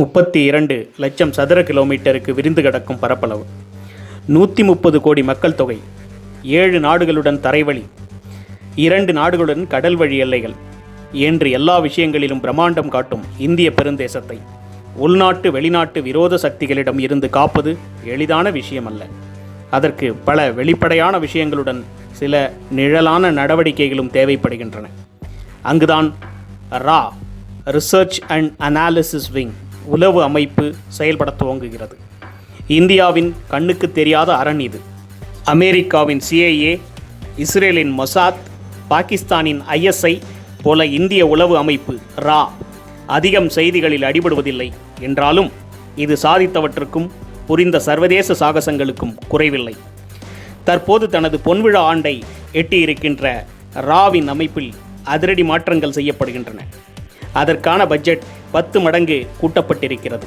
முப்பத்தி இரண்டு லட்சம் சதுர கிலோமீட்டருக்கு விரிந்து கிடக்கும் பரப்பளவு. நூற்றி முப்பது கோடி மக்கள் தொகை. ஏழு நாடுகளுடன் தரைவழி. இரண்டு நாடுகளுடன் கடல் வழி எல்லைகள். என்று எல்லா விஷயங்களிலும் பிரம்மாண்டம் காட்டும் இந்திய பெருந்தேசத்தை. உள்நாட்டு வெளிநாட்டு விரோத சக்திகளிடம் இருந்து காப்பது எளிதான விஷயம் அல்ல அதற்கு பல வெளிப்படையான விஷயங்களுடன் சில நிழலான நடவடிக்கைகளும் தேவைப்படுகின்றன. அங்குதான் ரா ரிசர்ச் அண்ட் அனாலிசிஸ் விங் உளவு அமைப்பு செயல்பட துவங்குகிறது. இந்தியாவின் கண்ணுக்கு தெரியாத அரண் இது. அமெரிக்காவின் சிஐஏ இஸ்ரேலின் மொசாத் பாகிஸ்தானின் ஐஎஸ்ஐ போல இந்திய உளவு அமைப்பு ரா அதிகம் செய்திகளில் அடிபடுவதில்லை என்றாலும் இது சாதித்தவற்றுக்கும் புரிந்த சர்வதேச சாகசங்களுக்கும் குறைவில்லை. தற்போது தனது பொன்விழா ஆண்டை எட்டியிருக்கின்ற ராவின் அமைப்பில் அதிரடி மாற்றங்கள் செய்யப்படுகின்றன. அதற்கான பட்ஜெட் பத்து மடங்கு கூட்டப்பட்டிருக்கிறது.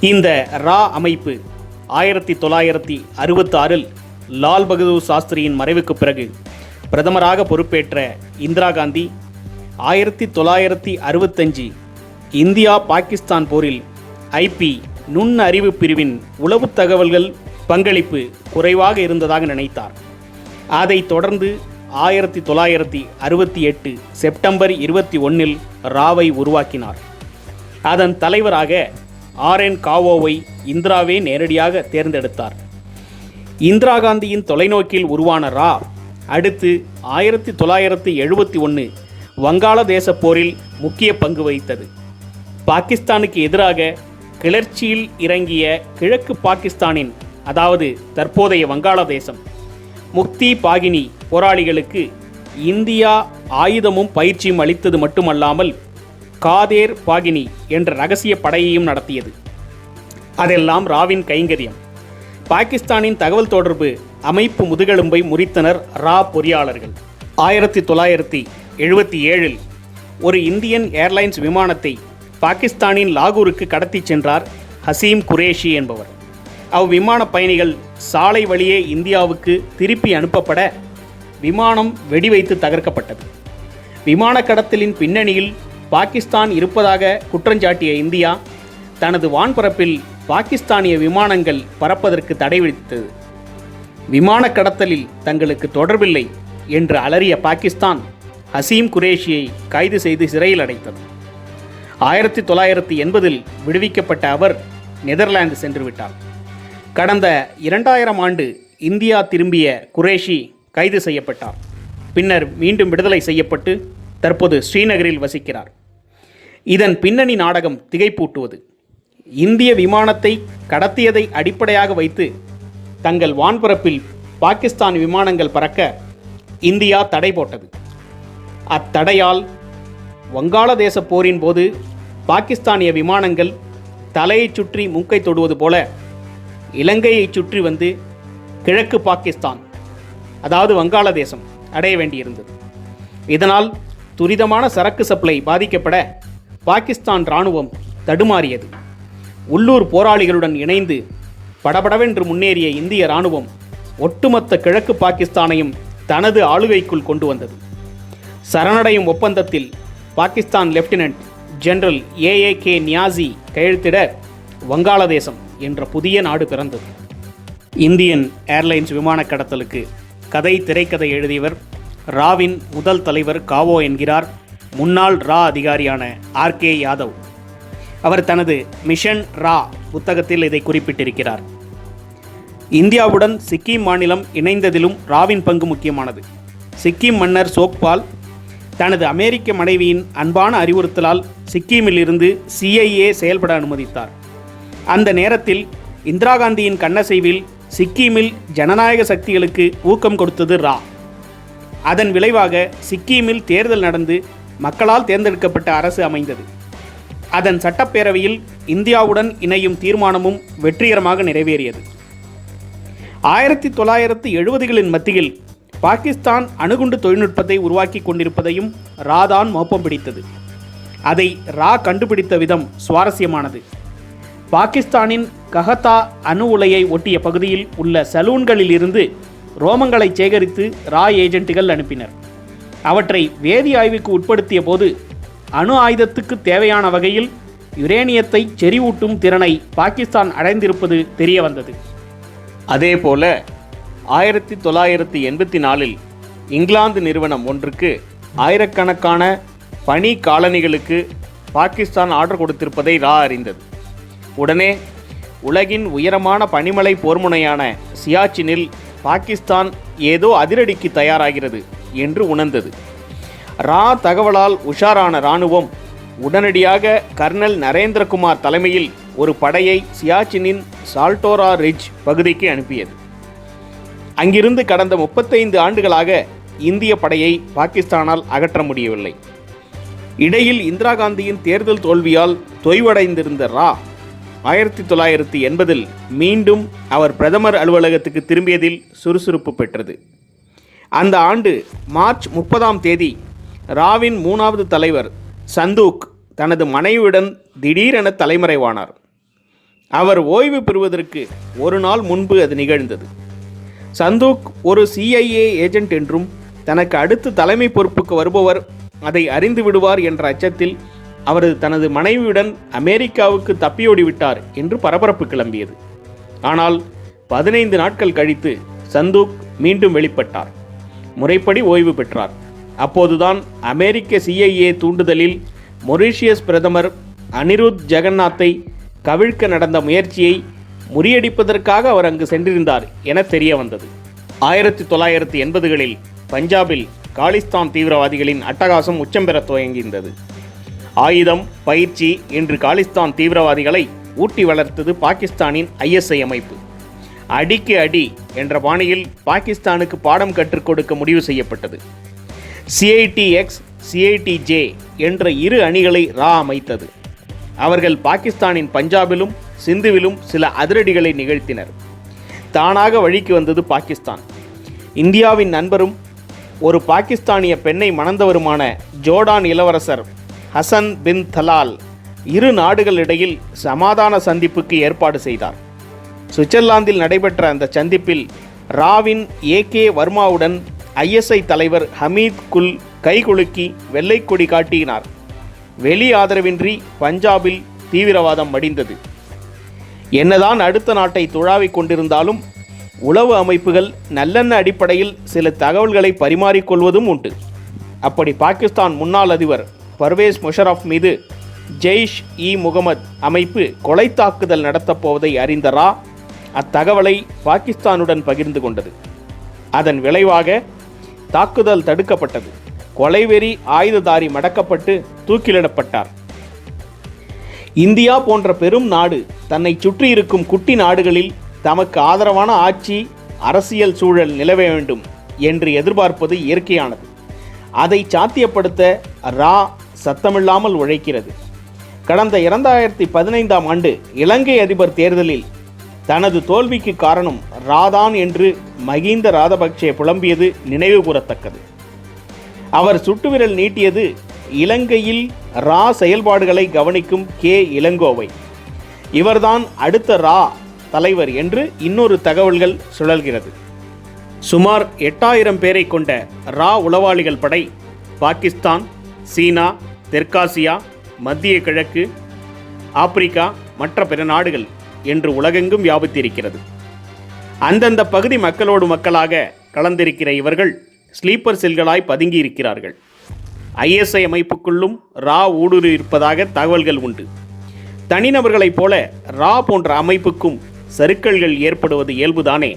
இந்த ரா அமைப்பு ஆயிரத்தி தொள்ளாயிரத்தி அறுபத்தி ஆறில் லால் பகதூர் சாஸ்திரியின் மறைவுக்கு பிறகு பிரதமராக பொறுப்பேற்ற இந்திரா காந்தி ஆயிரத்தி தொள்ளாயிரத்தி அறுபத்தஞ்சு இந்தியா பாகிஸ்தான் போரில் ஐபி நுண் அறிவு பிரிவின் உளவு தகவல்கள் பங்களிப்பு குறைவாக இருந்ததாக நினைத்தார். அதைத் தொடர்ந்து ஆயிரத்தி தொள்ளாயிரத்தி அறுபத்தி எட்டு செப்டம்பர் இருபத்தி ஒன்றில் ராவை உருவாக்கினார். அதன் தலைவராக ஆர் என் காவோவை இந்திராவே நேரடியாக தேர்ந்தெடுத்தார். இந்திரா காந்தியின் தொலைநோக்கில் உருவான ரா அடுத்து ஆயிரத்தி தொள்ளாயிரத்தி எழுபத்தி ஒன்று வங்காளதேச போரில் முக்கிய பங்கு வகித்தது. பாகிஸ்தானுக்கு எதிராக கிளர்ச்சியில் இறங்கிய கிழக்கு பாகிஸ்தானின் அதாவது தற்போதைய வங்காளதேசம் முக்தி பாகினி போராளிகளுக்கு இந்தியா ஆயுதமும் பயிற்சியும் அளித்தது மட்டுமல்லாமல் காதேர் பாகினி என்ற ரகசிய படையையும் நடத்தியது. அதெல்லாம் ராவின் கைங்கரியம். பாகிஸ்தானின் தகவல் தொடர்பு அமைப்பு முதுகெலும்பை முறித்தனர் ரா பொறியாளர்கள். ஆயிரத்தி தொள்ளாயிரத்தி எழுபத்தி ஏழில் ஒரு இந்தியன் ஏர்லைன்ஸ் விமானத்தை பாகிஸ்தானின் லாகூருக்கு கடத்திச் சென்றார் ஹசீம் குரேஷி என்பவர். அவ்விமான பயணிகள் சாலை வழியே இந்தியாவுக்கு திருப்பி அனுப்பப்பட விமானம் வெடிவைத்து தகர்க்கப்பட்டது. விமான கடத்தலின் பின்னணியில் பாகிஸ்தான் இருப்பதாக குற்றஞ்சாட்டிய இந்தியா தனது வான்பரப்பில் பாகிஸ்தானிய விமானங்கள் பறப்பதற்கு தடை விதித்தது. விமான கடத்தலில் தங்களுக்கு தொடர்பில்லை என்று அலறிய பாகிஸ்தான் ஹசீம் குரேஷியை கைது செய்து சிறையில் அடைத்தது. ஆயிரத்தி தொள்ளாயிரத்தி எண்பதில் விடுவிக்கப்பட்ட அவர் நெதர்லாந்து சென்று விட்டார். கடந்த இரண்டாயிரம் ஆண்டு இந்தியா திரும்பிய குரேஷி கைது செய்யப்பட்டார். பின்னர் மீண்டும் விடுதலை செய்யப்பட்டு தற்போது ஸ்ரீநகரில் வசிக்கிறார். இதன் பின்னணி நாடகம் திகைப்பூட்டுவது. இந்திய விமானத்தை கடத்தியதை அடிப்படையாக வைத்து தங்கள் வான்பரப்பில் பாகிஸ்தான் விமானங்கள் பறக்க இந்தியா தடை போட்டது. அத்தடையால் வங்காளதேச போரின் போது பாகிஸ்தானிய விமானங்கள் தலையைச் சுற்றி மூக்கை தொடுவது போல இலங்கையைச் சுற்றி வந்து கிழக்கு பாகிஸ்தான் அதாவது வங்காளதேசம் அடைய வேண்டியிருந்தது. இதனால் துரிதமான சரக்கு சப்ளை பாதிக்கப்பட பாகிஸ்தான் இராணுவம் தடுமாறியது. உள்ளூர் போராளிகளுடன் இணைந்து படபடவென்று முன்னேறிய இந்திய இராணுவம் ஒட்டுமொத்த கிழக்கு பாகிஸ்தானையும் தனது ஆளுகைக்குள் கொண்டு வந்தது. சரணடையும் ஒப்பந்தத்தில் Pakistan lieutenant general A A K Niazi கையெழுத்திட வங்காளதேசம் என்ற புதிய நாடு பிறந்தது. இந்தியன் ஏர்லைன்ஸ் விமான கடத்தலுக்கு கதை திரைக்கதை எழுதியவர் ராவின் முதல் தலைவர் காவோ என்கிறார் முன்னாள் ரா அதிகாரியான ஆர் கே யாதவ். அவர் தனது மிஷன் ரா புத்தகத்தில் இதை குறிப்பிட்டிருக்கிறார். இந்தியாவுடன் சிக்கிம் மாநிலம் இணைந்ததிலும் ராவின் பங்கு முக்கியமானது. சிக்கிம் மன்னர் சோக்பால் தனது அமெரிக்க மனைவியின் அன்பான அறிவுறுத்தலால் சிக்கிமில் இருந்து சிஐஏ செயல்பட அனுமதித்தார். அந்த நேரத்தில் இந்திரா காந்தியின் கண்ணசைவில் சிக்கிமில் ஜனநாயக சக்திகளுக்கு ஊக்கம் கொடுத்தது ரா. அதன் விளைவாக சிக்கிமில் தேர்தல் நடந்து மக்களால் தேர்ந்தெடுக்கப்பட்ட அரசு அமைந்தது. அதன் சட்டப்பேரவையில் இந்தியாவுடன் இணையும் தீர்மானமும் வெற்றிகரமாக நிறைவேறியது. ஆயிரத்தி தொள்ளாயிரத்து எழுபதுகளின் மத்தியில் பாகிஸ்தான் அணுகுண்டு தொழில்நுட்பத்தை உருவாக்கி கொண்டிருப்பதையும் ராதான் மோப்பம் பிடித்தது. அதை ரா கண்டுபிடித்த விதம் சுவாரஸ்யமானது. பாகிஸ்தானின் கஹத்தா அணு உலையை ஒட்டிய பகுதியில் உள்ள சலூன்களில் இருந்து ரோமங்களை சேகரித்து ரா ஏஜென்ட்டுகள் அனுப்பினர். அவற்றை வேதி ஆய்வுக்கு உட்படுத்திய போது அணு ஆயுதத்துக்கு தேவையான வகையில் யுரேனியத்தை செறிவூட்டும் திறனை பாகிஸ்தான் அடைந்திருப்பது தெரிய வந்தது அதேபோல ஆயிரத்தி தொள்ளாயிரத்தி எண்பத்தி நாலில் இங்கிலாந்து நிறுவனம் ஒன்றுக்கு ஆயிரக்கணக்கான பனி காலனிகளுக்கு பாகிஸ்தான் ஆர்டர் கொடுத்திருப்பதை ரா அறிந்தது. உடனே உலகின் உயரமான பனிமலை போர்முனையான சியாச்சினில் பாகிஸ்தான் ஏதோ அதிரடிக்கு தயாராகிறது என்று உணர்ந்தது. ரா தகவலால் உஷாரான இராணுவம் உடனடியாக கர்னல் நரேந்திரகுமார் தலைமையில் ஒரு படையை சியாச்சினின் சால்டோரா ரிட்ஜ் பகுதிக்கு அனுப்பியது. அங்கிருந்து கடந்த முப்பத்தைந்து ஆண்டுகளாக இந்திய படையை பாகிஸ்தானால் அகற்ற முடியவில்லை. இடையில் இந்திரா காந்தியின் தேர்தல் தோல்வியால் தொய்வடைந்திருந்த ரா ஆயிரத்தி தொள்ளாயிரத்தி எண்பதில் மீண்டும் அவர் பிரதமர் அலுவலகத்துக்கு திரும்பியதில் சுறுசுறுப்பு பெற்றது. அந்த ஆண்டு மார்ச் முப்பதாம் தேதி ராவின் மூணாவது தலைவர் சந்தூக் தனது மனைவியுடன் திடீரென தலைமறைவானார். அவர் ஓய்வு பெறுவதற்கு ஒரு நாள் முன்பு அது நிகழ்ந்தது. சந்தூக் ஒரு சிஐஏ ஏஜென்ட் என்றும் தனக்கு அடுத்து தலைமை பொறுப்புக்கு வருபவர் அதை அறிந்து விடுவார் என்ற அச்சத்தில் அவர் தனது மனைவியுடன் அமெரிக்காவுக்கு தப்பியோடி விட்டார் என்று பரபரப்பு கிளம்பியது. ஆனால் பதினைந்து நாட்கள் கழித்து சந்தூக் மீண்டும் வெளிப்பட்டார். முறைப்படி ஓய்வு பெற்றார். அப்போதுதான் அமெரிக்க சிஐஏ தூண்டுதலில் மொரீஷியஸ் பிரதமர் அனிருத் ஜெகநாத்தை கவிழ்க்க நடந்த முயற்சியை முறியடிப்பதற்காக அவர் அங்கு சென்றிருந்தார் என தெரிய வந்தது ஆயிரத்தி தொள்ளாயிரத்தி எண்பதுகளில் பஞ்சாபில் காலிஸ்தான் தீவிரவாதிகளின் அட்டகாசம் உச்சம் பெற துவங்கியிருந்தது. ஆயுதம் பயிற்சி இன்று காலிஸ்தான் தீவிரவாதிகளை ஊட்டி வளர்த்தது பாகிஸ்தானின் ஐஎஸ்ஐ அமைப்பு. அடிக்கு அடி என்ற பாணியில் பாகிஸ்தானுக்கு பாடம் கற்றுக் கொடுக்க முடிவு செய்யப்பட்டது. சிஐடி எக்ஸ் சிஐடிஜே என்ற இரு அணிகளை ரா அமைத்தது. அவர்கள் பாகிஸ்தானின் பஞ்சாபிலும் சிந்துவிலும் சில அதிரடிகளை நிகழ்த்தினர். தானாக வழிக்கு வந்தது பாகிஸ்தான். இந்தியாவின் நண்பரும் ஒரு பாகிஸ்தானிய பெண்ணை மணந்தவருமான ஜோர்டான் இளவரசர் ஹசன் பின் தலால் இரு நாடுகளிடையில் சமாதான சந்திப்புக்கு ஏற்பாடு செய்தார். சுவிட்சர்லாந்தில் நடைபெற்ற அந்த சந்திப்பில் ராவின் ஏ கே வர்மாவுடன் ஐஎஸ்ஐ தலைவர் ஹமீத் குல் கைகுலுக்கி வெள்ளைக்கொடி காட்டினார். வெளி ஆதரவின்றி பஞ்சாபில் தீவிரவாதம் மடிந்தது. என்னதான் அடுத்த நாட்டை துழாவிக் கொண்டிருந்தாலும் உளவு அமைப்புகள் நல்லெண்ண அடிப்படையில் சில தகவல்களை பரிமாறிக்கொள்வதும் உண்டு. அப்படி பாகிஸ்தான் முன்னாள் அதிபர் பர்வேஸ் முஷரஃப் மீது ஜெய்ஷ் இ முகமது அமைப்பு கொலை தாக்குதல் நடத்தப் போவதை அறிந்த ரா அத்தகவலை பாகிஸ்தானுடன் பகிர்ந்து கொண்டது. அதன் விளைவாக தாக்குதல் தடுக்கப்பட்டது. கொலைவெறி ஆயுததாரி மடக்கப்பட்டு தூக்கிலிடப்பட்டார். இந்தியா போன்ற பெரும் நாடு தன்னை சுற்றியிருக்கும் குட்டி நாடுகளில் தமக்கு ஆதரவான ஆட்சி அரசியல் சூழல் நிலவ வேண்டும் என்று எதிர்பார்ப்பது இயற்கையானது. அதை சாத்தியப்படுத்த ரா சத்தமில்லாமல் உழைக்கிறது. கடந்த இரண்டாயிரத்தி பதினைந்தாம் ஆண்டு இலங்கை அதிபர் தேர்தலில் தனது தோல்விக்கு காரணம் ராதான் என்று மகிந்த ராதபக்சே புலம்பியது நினைவு கூறத்தக்கது அவர் சுட்டுவிரல் நீட்டியது இலங்கையில் ரா செயல்பாடுகளை கவனிக்கும் கே இளங்கோவை. இவர்தான் அடுத்த ரா தலைவர் என்று இன்னொரு தகவல்கள் சுழல்கிறது. சுமார் எட்டாயிரம் பேரை கொண்ட ரா உளவாளிகள் படை பாகிஸ்தான் சீனா தெற்காசியா மத்திய கிழக்கு ஆப்பிரிக்கா மற்ற பிற நாடுகள் என்று உலகெங்கும் வியாபித்திருக்கிறது. அந்தந்த பகுதி மக்களோடு மக்களாக கலந்திருக்கிற இவர்கள் ஸ்லீப்பர் செல்களாய் பதுங்கி இருக்கிறார்கள் ஐஎஸ்ஐ அமைப்புக்குள்ளும் ரா ஊடுரு இருப்பதாக தகவல்கள் உண்டு. தனிநபர்களைப் போல ரா போன்ற அமைப்புக்கும் சருக்கல்கள் ஏற்படுவது இயல்புதானே?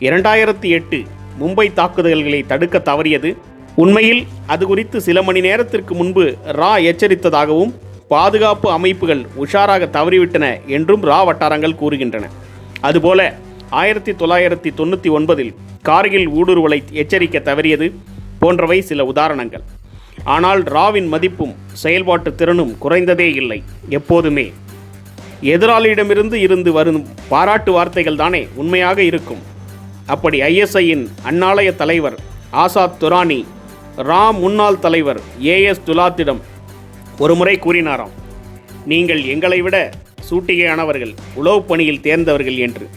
இரண்டாயிரத்தி எட்டு மும்பை தாக்குதல்களை தடுக்க தவறியது உண்மையில் அது குறித்து சில மணி நேரத்திற்கு முன்பு ரா எச்சரித்ததாகவும் பாதுகாப்பு அமைப்புகள் உஷாராக தவறிவிட்டன என்றும் ரா வட்டாரங்கள் கூறுகின்றன. அதுபோல ஆயிரத்தி தொள்ளாயிரத்தி தொண்ணூற்றி ஒன்பதில் கார்கில் ஊடுருவலை எச்சரிக்க தவறியது போன்றவை சில உதாரணங்கள். ஆனால் ராவின் மதிப்பும் செயல்பாட்டு திறனும் குறைந்ததே இல்லை எப்போதுமே. எதிராளியிடமிருந்து இருந்து வரும் பாராட்டு வார்த்தைகள் தானே உண்மையாக இருக்கும். அப்படி ஐஎஸ்ஐயின் அந்நாளைய தலைவர் ஆசாத் துரானி ராம் முன்னாள் தலைவர் ஏஎஸ் துலாத்திடம் ஒருமுறை கூறினாராம் நீங்கள் எங்களை விட சூட்டிகையானவர்கள் உளவு பணியில் தேர்ந்தவர்கள் என்று.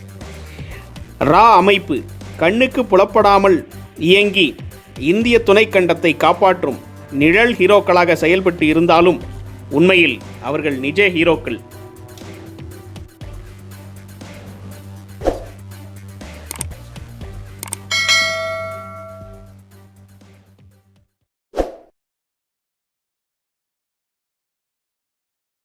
ரா அமைப்பு கண்ணுக்கு புலப்படாமல் இயங்கி இந்திய துணைக்கண்டத்தை காப்பாற்றும் நிழல் ஹீரோக்களாக செயல்பட்டு இருந்தாலும் உண்மையில் அவர்கள் நிஜ ஹீரோக்கள்.